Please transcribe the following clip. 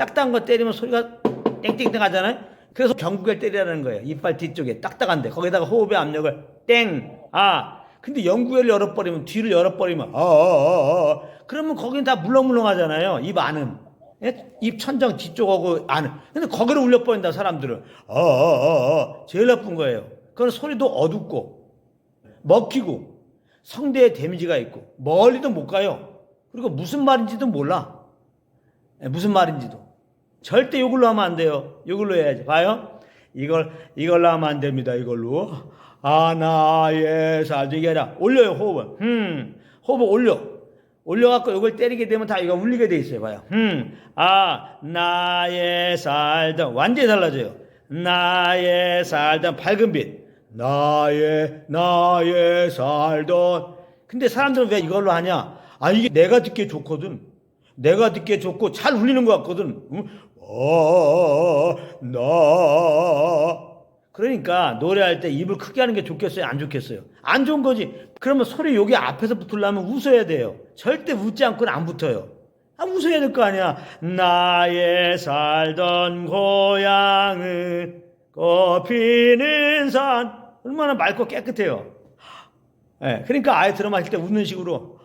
딱딱한 거 때리면 소리가 땡땡땡 하잖아요. 그래서 경국을 때리라는 거예요. 이빨 뒤쪽에 딱딱한데 거기다가 호흡의 압력을 땡, 아. 근데 영구를 열어버리면 뒤를 열어버리면 아, 아, 아, 아. 그러면 거긴 다 물렁물렁하잖아요. 입 안은. 예? 입 천장 뒤쪽하고 안은. 근데 거기를 울려버린다 사람들은. 아. 제일 나쁜 거예요. 그건 소리도 어둡고 먹히고 성대에 데미지가 있고 멀리도 못 가요. 그리고 무슨 말인지도 몰라. 예, 무슨 말인지도. 절대 이걸로 하면 안 돼요. 이걸로 해야지. 봐요. 이걸 이걸로 하면 안 됩니다. 이걸로. 아나의 이게 아니라 올려요 호흡을. 음 호흡을 올려. 올려갖고 이걸 때리게 되면 다 이거 울리게 돼 있어요. 봐요. 음, 아, 나의 살던 완전히 달라져요. 나의 살던 밝은 빛. 나의, 나의 살던. 근데 사람들은 왜 이걸로 하냐? 아, 이게 내가 듣기에 좋거든. 내가 듣기에 좋고 잘 울리는 것 같거든. 나. 그러니까 노래할 때 입을 크게 하는 게 좋겠어요? 안 좋겠어요? 안 좋은 거지. 그러면 소리 여기 앞에서 붙으려면 웃어야 돼요. 절대 웃지 않고는 안 붙어요. 아, 웃어야 될 거 아니야. 나의 살던 고향은 꽃피는 산. 얼마나 맑고 깨끗해요. 예, 그러니까 아예 들어마실 때 웃는 식으로